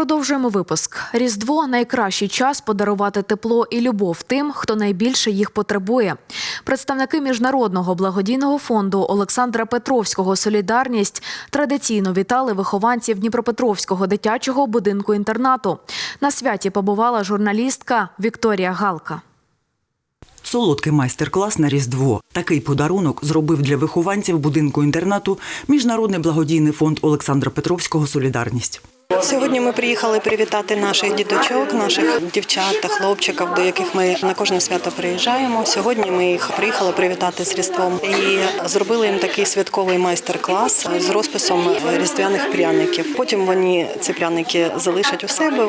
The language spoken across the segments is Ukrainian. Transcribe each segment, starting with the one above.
Продовжуємо випуск. Різдво найкращий час подарувати тепло і любов тим, хто найбільше їх потребує. Представники міжнародного благодійного фонду Олександра Петровського Солідарність традиційно вітали вихованців Дніпропетровського дитячого будинку інтернату. На святі побувала журналістка Вікторія Галка. Солодкий майстер-клас на Різдво. Такий подарунок зробив для вихованців будинку інтернату Міжнародний благодійний фонд Олександра Петровського Солідарність. Сьогодні ми приїхали привітати наших діточок, наших дівчат та хлопчиків, до яких ми на кожне свято приїжджаємо. Сьогодні ми їх приїхали привітати з Різдвом і зробили їм такий святковий майстер-клас з розписом різдвяних пряників. Потім вони ці пряники залишать у себе.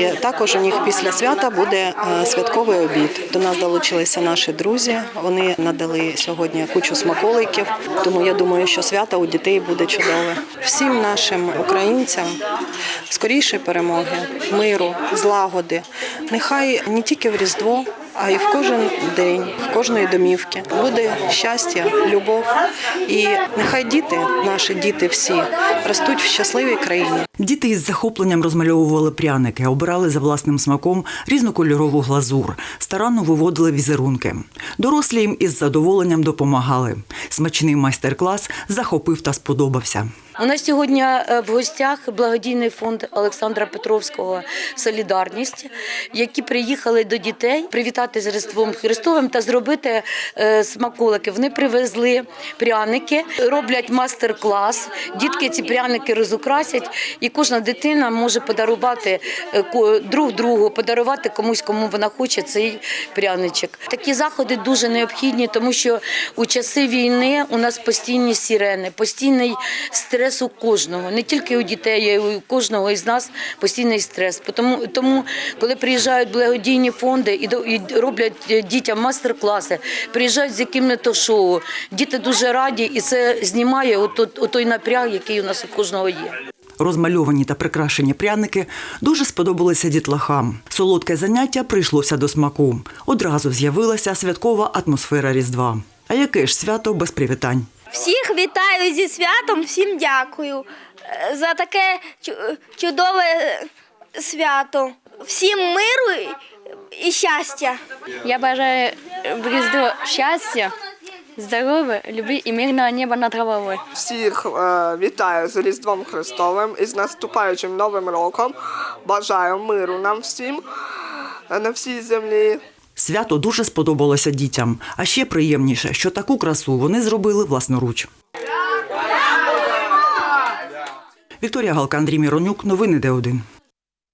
І також у них після свята буде е, святковий обід. До нас долучилися наші друзі. Вони надали сьогодні кучу смаколиків. Тому я думаю, що свято у дітей буде чудове. Всім нашим українцям скорішої перемоги, миру, злагоди. Нехай не тільки в Різдво, а й в кожен день, в кожної домівки буде щастя, любов. І нехай діти, наші діти всі, ростуть в щасливій країні. Діти із захопленням розмальовували пряники, обирали за власним смаком різнокольорову глазур, старанно виводили візерунки. Дорослі їм із задоволенням допомагали. Смачний майстер-клас захопив та сподобався. У нас сьогодні е, в гостях благодійний фонд Олександра Петровського Солідарність, які приїхали до дітей привітати з Різдвом Христовим та зробити е, смаколики. Вони привезли пряники, роблять мастер-клас. Дітки ці пряники розукрасять, і кожна дитина може подарувати е, друг другу, подарувати комусь, кому вона хоче цей пряничок. Такі заходи дуже необхідні, тому що у часи війни у нас постійні сирени, постійний стрес у кожного, не тільки у дітей, а й у кожного із нас постійний стрес. Тому, тому коли приїжджають благодійні фонди і, до- і роблять е, дітям майстер-класи, приїжджають з яким-то шоу, діти дуже раді, і це знімає от, той напряг, який у нас у кожного є. Розмальовані та прикрашені пряники дуже сподобалися дітлахам. Солодке заняття прийшлося до смаку. Одразу з'явилася святкова атмосфера Різдва. А яке ж свято без привітань? Всіх вітаю зі святом, всім дякую е, за таке чудове е, свято. Всім миру і- щастя. Я бажаю в Різдво щастя, здоров'я, любві і мирного неба над головою. Всіх е, вітаю з Різдвом Христовим і з наступаючим Новим роком. Бажаю миру нам всім на всій землі. Свято дуже сподобалося дітям. А ще приємніше, що таку красу вони зробили власноруч. Вікторія Галка, Андрій Міронюк. Новини Д1.